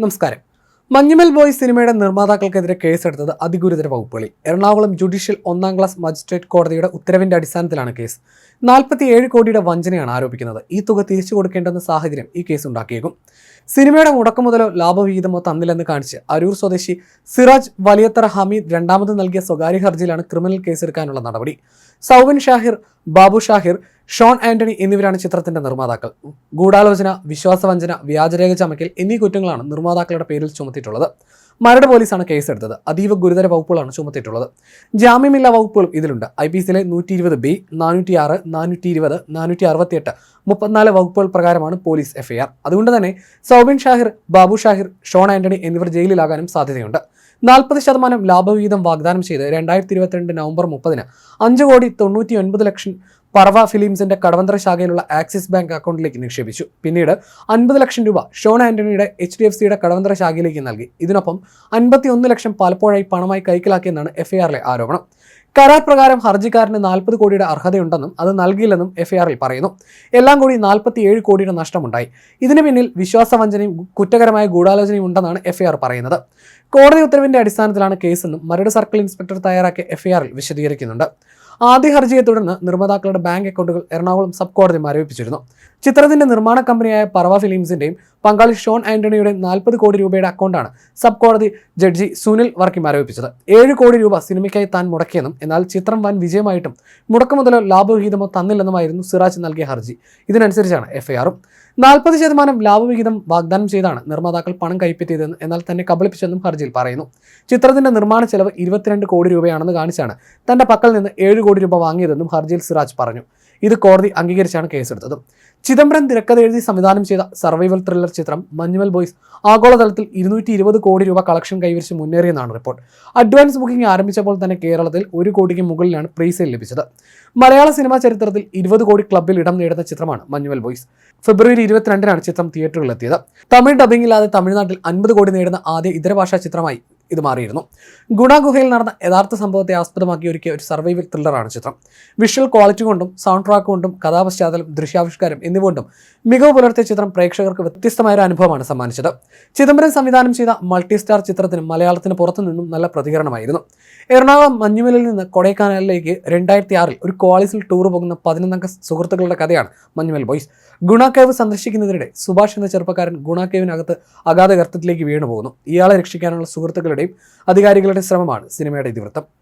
നമസ്കാരം. മഞ്ഞുമൽ ബോയ് സിനിമയുടെ നിർമ്മാതാക്കൾക്കെതിരെ കേസെടുത്തത് അതിഗുരുതര വകുപ്പുകളിൽ എറണാകുളം ജുഡീഷ്യൽ ഒന്നാം ക്ലാസ് മജിസ്ട്രേറ്റ് കോടതിയുടെ ഉത്തരവിന്റെ അടിസ്ഥാനത്തിലാണ് കേസ്. നാൽപ്പത്തിയേഴ് കോടിയുടെ വഞ്ചനയാണ് ആരോപിക്കുന്നത്. ഈ തുക തിരിച്ചു കൊടുക്കേണ്ടെന്ന സാഹചര്യം ഈ കേസ് ഉണ്ടാക്കിയേക്കും. സിനിമയുടെ മുടക്കുമുതലോ ലാഭവിഹിതമോ തന്നില്ലെന്ന് കാണിച്ച് അരൂർ സ്വദേശി സിറാജ് വലിയത്തറ ഹമീദ് രണ്ടാമത് നൽകിയ സ്വകാര്യ ഹർജിയിലാണ് ക്രിമിനൽ കേസെടുക്കാനുള്ള നടപടി. സൗബിൻ ഷാഹിർ ബാബു ഷാഹിർ ഷോൺ ആന്റണി എന്നിവരാണ് ചിത്രത്തിന്റെ നിർമ്മാതാക്കൾ. ഗൂഢാലോചന വിശ്വാസവഞ്ചന വ്യാജരേഖ ചമക്കൽ എന്നീ കുറ്റങ്ങളാണ് നിർമ്മാതാക്കളുടെ പേരിൽ ചുമത്തിയിട്ടുള്ളത്. മരട് പോലീസാണ് കേസെടുത്തത്. അതീവ ഗുരുതര വകുപ്പുകളാണ് ചുമത്തിയിട്ടുള്ളത്. ജാമ്യമില്ലാ വകുപ്പുകളും ഇതിലുണ്ട്. ഐ പി സിയിലെ നൂറ്റി ഇരുപത് ബി നാനൂറ്റി ആറ് നാനൂറ്റി ഇരുപത് നാനൂറ്റി അറുപത്തിയെട്ട് മുപ്പത്തിനാല് വകുപ്പുകൾ പ്രകാരമാണ് പോലീസ് എഫ്ഐആർ അതുകൊണ്ട് തന്നെ സൗബിൻ ഷാഹിർ ബാബു ഷാഹിർ ഷോൺ ആന്റണി എന്നിവർ ജയിലിലാകാനും സാധ്യതയുണ്ട്. നാൽപ്പത് ശതമാനം ലാഭവിഹിതം വാഗ്ദാനം ചെയ്ത് രണ്ടായിരത്തി ഇരുപത്തിരണ്ട് നവംബർ മുപ്പതിന് അഞ്ച് കോടി തൊണ്ണൂറ്റി ഒൻപത് ലക്ഷം പറവ ഫിലിംസിന്റെ കടവന്ത്ര ശാഖയിലുള്ള ആക്സിസ് ബാങ്ക് അക്കൗണ്ടിലേക്ക് നിക്ഷേപിച്ചു. പിന്നീട് അൻപത് ലക്ഷം രൂപ ഷോൺ ആന്റണിയുടെ എച്ച് ഡി എഫ് സിയുടെ കടവന്ത്ര ശാഖയിലേക്ക് നൽകി. ഇതിനൊപ്പം അൻപത്തി ഒന്ന് ലക്ഷം പലപ്പോഴായി പണമായി കൈക്കലാക്കിയെന്നാണ് എഫ്ഐആറിലെ ആരോപണം. കരാർ പ്രകാരം ഹർജിക്കാരന് നാൽപ്പത് കോടിയുടെ അർഹതയുണ്ടെന്നും അത് നൽകിയില്ലെന്നും എഫ്ഐആറിൽ പറയുന്നു. എല്ലാം കൂടി നാൽപ്പത്തിയേഴ് കോടിയുടെ നഷ്ടമുണ്ടായി. ഇതിന് പിന്നിൽ വിശ്വാസവഞ്ചനയും കുറ്റകരമായ ഗൂഢാലോചനയും ഉണ്ടെന്നാണ് എഫ്ഐആർ പറയുന്നത്. കോടതി ഉത്തരവിന്റെ അടിസ്ഥാനത്തിലാണ് കേസെന്നും മരട് സർക്കിൾ ഇൻസ്പെക്ടർ തയ്യാറാക്കിയ എഫ്ഐആറിൽ വിശദീകരിക്കുന്നുണ്ട്. ആദ്യ ഹർജിയെ തുടർന്ന് നിർമ്മാതാക്കളുടെ ബാങ്ക് അക്കൗണ്ടുകൾ എറണാകുളം സബ് കോടതി മരവിപ്പിച്ചിരുന്നു ചിത്രത്തിന്റെ നിർമ്മാണ കമ്പനിയായ പറവ ഫിലിംസിന്റെയും പങ്കാളി ഷോൺ ആന്റണിയുടെ നാൽപ്പത് കോടി രൂപയുടെ അക്കൗണ്ടാണ് സബ് കോടതി ജഡ്ജി സുനിൽ വർക്കി മരവിപ്പിച്ചത് ഏഴ് കോടി രൂപ സിനിമയ്ക്കായി താൻ മുടക്കിയെന്നും എന്നാൽ ചിത്രം വൻ വിജയമായിട്ടും മുടക്കുമുതലോ ലാഭവിഹിതമോ തന്നില്ലെന്നുമായിരുന്നു സിറാജ് നൽകിയ ഹർജി. ഇതിനനുസരിച്ചാണ് എഫ്ഐആറും. നാൽപ്പത് ശതമാനം ലാഭവിഹിതം വാഗ്ദാനം ചെയ്താണ് നിർമ്മാതാക്കൾ പണം കൈപ്പറ്റിയതെന്ന് എന്നാൽ തന്നെ കബളിപ്പിച്ചെന്നും ഹർജിയിൽ പറയുന്നു. ചിത്രത്തിന്റെ നിർമ്മാണ ചെലവ് ഇരുപത്തിരണ്ട് കോടി രൂപയാണെന്ന് കാണിച്ചാണ് തന്റെ പക്കൽ നിന്ന് ഏഴ് കോടി രൂപ വാങ്ങിയതെന്നും ഹർജിയിൽ സിറാജ് പറഞ്ഞു. ഇത് കോടതി അംഗീകരിച്ചാണ് കേസെടുത്തത്. ചിദംബരം തിരക്കഥ എഴുതി സംവിധാനം ചെയ്ത സർവൈവൽ ത്രില്ലർ ചിത്രം മഞ്ഞുമൽ ബോയ്സ് ആഗോളതലത്തിൽ ഇരുന്നൂറ്റി ഇരുപത് കോടി രൂപ കളക്ഷൻ കൈവരിച്ച് മുന്നേറിയെന്നാണ് റിപ്പോർട്ട്. അഡ്വാൻസ് ബുക്കിംഗ് ആരംഭിച്ചപ്പോൾ തന്നെ കേരളത്തിൽ ഒരു കോടിക്ക് മുകളിലാണ് പ്രീസെയിൽ ലഭിച്ചത്. മലയാള സിനിമാ ചരിത്രത്തിൽ ഇരുപത് കോടി ക്ലബിൽ ഇടം നേടുന്ന ചിത്രമാണ് മഞ്ഞുമൽ ബോയ്സ്. ഫെബ്രുവരി ഇരുപത്തിരണ്ടിനാണ് ചിത്രം തിയേറ്ററുകളിലെത്തിയത്. തമിഴ് ഡബിംഗ് ഇല്ലാതെ തമിഴ്നാട്ടിൽ അൻപത് കോടി നേടുന്ന ആദ്യ ഇതരഭാഷാ ചിത്രമായി ഇത് മാറിയിരുന്നു. ഗുണ ഗുഹയിൽ നടന്ന യഥാർത്ഥ സംഭവത്തെ ആസ്പദമാക്കി ഒരുക്കിയ ഒരു സർവൈവൽ ത്രില്ലറാണ് ചിത്രം. വിഷ്വൽ ക്വാളിറ്റി കൊണ്ടും സൗണ്ട് ട്രാക്ക് കൊണ്ടും കഥാപശ്ചാത്തലം ദൃശ്യാവിഷ്കാരം എന്നിവ കൊണ്ടും മികവ് പുലർത്തിയ ചിത്രം പ്രേക്ഷകർക്ക് വ്യത്യസ്തമായ ഒരു അനുഭവമാണ് സമ്മാനിച്ചത്. ചിദംബരം സംവിധാനം ചെയ്ത മൾട്ടി സ്റ്റാർ ചിത്രത്തിന് മലയാളത്തിന് പുറത്തു നിന്നും നല്ല പ്രതികരണമായിരുന്നു. എറണാകുളം മഞ്ഞുമലിൽ നിന്ന് കൊടൈക്കനാലിലേക്ക് രണ്ടായിരത്തി ആറിൽ ഒരു കോളേജിൽ ടൂർ പോകുന്ന പതിനൊന്നംഗ സുഹൃത്തുക്കളുടെ കഥയാണ് മഞ്ഞുമൽ ബോയ്സ് ഗുണാക്കേവ് കേവ് സന്ദർശിക്കുന്നതിനിടെ സുഭാഷ് എന്ന ചെറുപ്പക്കാരൻ ഗുണാക്കേവിനകത്ത് കേവിനകത്ത് അഗാധ ഗർത്തത്തിലേക്ക് വീണു പോകുന്നു ഇയാളെ രക്ഷിക്കാനുള്ള അധികാരികളുടെ ശ്രമമാണ് സിനിമയുടെ ഇതിവൃത്തം.